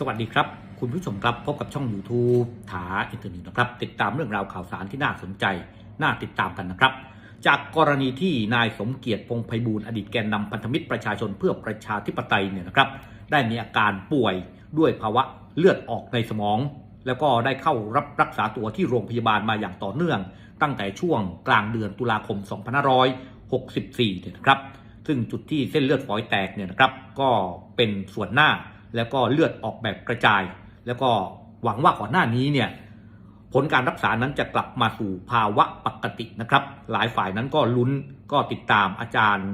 สวัสดีครับ คุณผู้ชมครับพบกับช่อง YouTube ถาอินเทอร์เน็ตนะครับ ติดตามเรื่องราวข่าวสารที่น่าสนใจ น่าติดตามกันนะครับ จากกรณีที่นายสมเกียรติพงไพบูลอดีตแกนนำพันธมิตรประชาชนเพื่อประชาธิปไตยเนี่ยนะครับ ได้มีอาการป่วยด้วยภาวะเลือดออกในสมอง แล้วก็ได้เข้ารับรักษาตัวที่โรงพยาบาลมาอย่างต่อเนื่อง ตั้งแต่ช่วงกลางเดือนตุลาคม 2564เนี่ยนะครับ ซึ่งจุดที่เส้นเลือดฝอยแตกเนี่ยนะครับ ก็เป็นส่วนหน้า แล้วก็เลือดออกแบบกระจาย แล้วก็หวังว่าก่อนหน้านี้เนี่ยผลการรักษานั้นจะกลับมาสู่ภาวะปกตินะครับ หลายฝ่ายนั้นก็ลุ้นก็ติดตามอาจารย์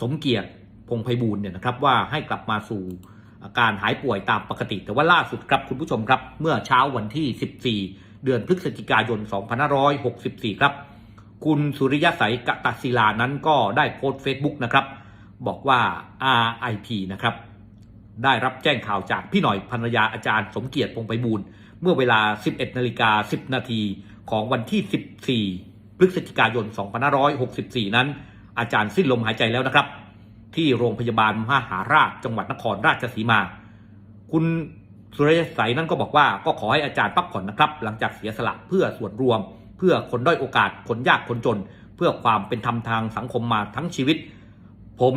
สมเกียรติพงไพบูลย์เนี่ยนะครับว่าให้กลับมาสู่การหายป่วยตามปกติ แต่ว่าล่าสุดครับคุณผู้ชมครับ เมื่อเช้าวันที่ 14 เดือนพฤศจิกายน 2564 ครับ คุณสุริยสัยกะตศิลานั้นก็ได้โพสต์ Facebook นะครับ บอกว่า RIP นะครับ ได้รับแจ้งข่าวจากพี่หน่อยภรรยาอาจารย์สมเกียรติพงไพบูลย์เมื่อเวลา 11นาฬิกา10 นาทีของวันที่ 14 พฤศจิกายน 2564 นั้น อาจารย์สิ้นลมหายใจแล้วนะครับ ที่โรงพยาบาลมหาราชจังหวัดนครราชสีมา คุณสุริยสัยนั้นก็บอกว่าก็ขอให้อาจารย์พักผ่อนนะครับ หลังจากเสียสละเพื่อส่วนรวม เพื่อคนด้อยโอกาสคนยากคนจน เพื่อความเป็นธรรมทางสังคมมาทั้งชีวิต ผม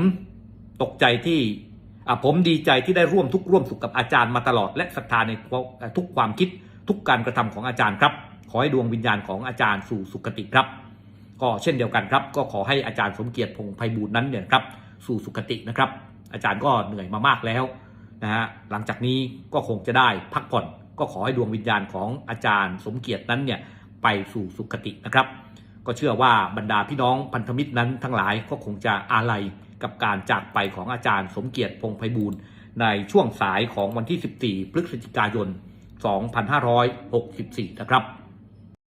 ตกใจที่ ผมดีใจที่ได้ร่วมทุกร่วมสุขกับอาจารย์มาตลอด และศรัทธาในทุกความคิดทุกการกระทำของอาจารย์ครับ ขอให้ดวงวิญญาณของอาจารย์สู่สุคติครับ ก็เช่นเดียวกันครับ ก็ขอให้อาจารย์สมเกียรติพงไพบูลย์นั้นเนี่ยครับสู่สุคตินะครับ อาจารย์ก็เหนื่อยมามากแล้วนะฮะหลังจากนี้ก็คงจะได้พักผ่อน ก็ขอให้ดวงวิญญาณของอาจารย์สมเกียรตินั้นเนี่ยไปสู่สุคตินะครับ ก็เชื่อว่าบรรดาพี่น้องพันธมิตรนั้นทั้งหลายก็คงจะอาลัย กับการจากไปของอาจารย์สมเกียรติพงไพบูลย์ในช่วงสายของวันที่ 14 พฤศจิกายน 2564 นะครับ